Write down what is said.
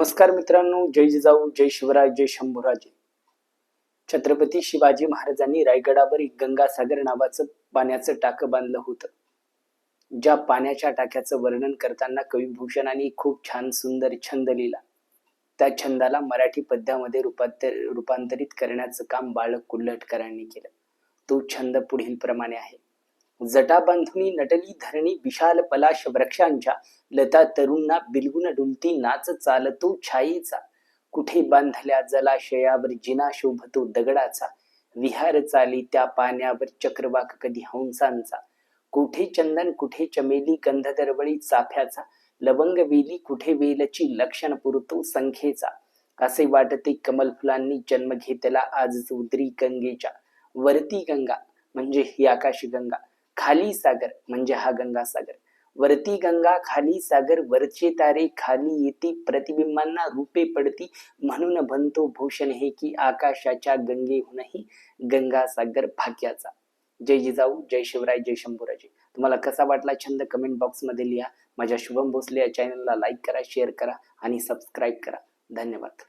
नमस्कार मित्रांनो जय जिजाऊ जय शिवराय जय शंभूराजे. छत्रपती शिवाजी महाराजांनी रायगडावर एक गंगासागर नावाचं पाण्याचं टाकं बांधलं होतं. ज्या पाण्याच्या टाक्याचं वर्णन करताना कविभूषणांनी खूप छान सुंदर छंद लिहिला. त्या छंदाला मराठी पद्यामध्ये रूपांतर रूपांतरित करण्याचं काम बाळक कुल्हटकरांनी केलं. तो छंद पुढील प्रमाणे आहे. जटा बांधुनी नटली धरणी विशाल पलाश वृक्षांच्या लता तरुणा बिलगुन डुलती नाच चालतो छायेचा कुठे बांधल्या जलाशयावर जिना शोभतो दगडाचा. विहार चाली त्या पाण्यावर चक्रवाक कधी हंसांचा. कुठे चंदन कुठे चमेली कंध दरवळी चाफ्याचा. लवंग वेली कुठे वेलची लक्षण पुरतो संख्येचा. असे वाटते कमल फुलांनी जन्म घेतला आज उदरी गंगेच्या. वरती गंगा म्हणजे ही आकाश गंगा. खाली सागर म्हणजे हा गंगा सागर वरती गंगा खाली सागर वरचे तारे खाली येती प्रतिबिंबांना रूपे पडती. म्हणून बनतो भूषण हे की आकाशाच्या गंगेहूनही गंगा सागर भाग्याचा जय जिजाऊ जय शिवराय जय शंभूराजे. तुम्हाला कसा वाटला छंद कमेंट बॉक्समध्ये लिहा. माझ्या शुभम भोसले या चॅनलला लाईक करा शेअर करा आणि सबस्क्राईब करा. धन्यवाद.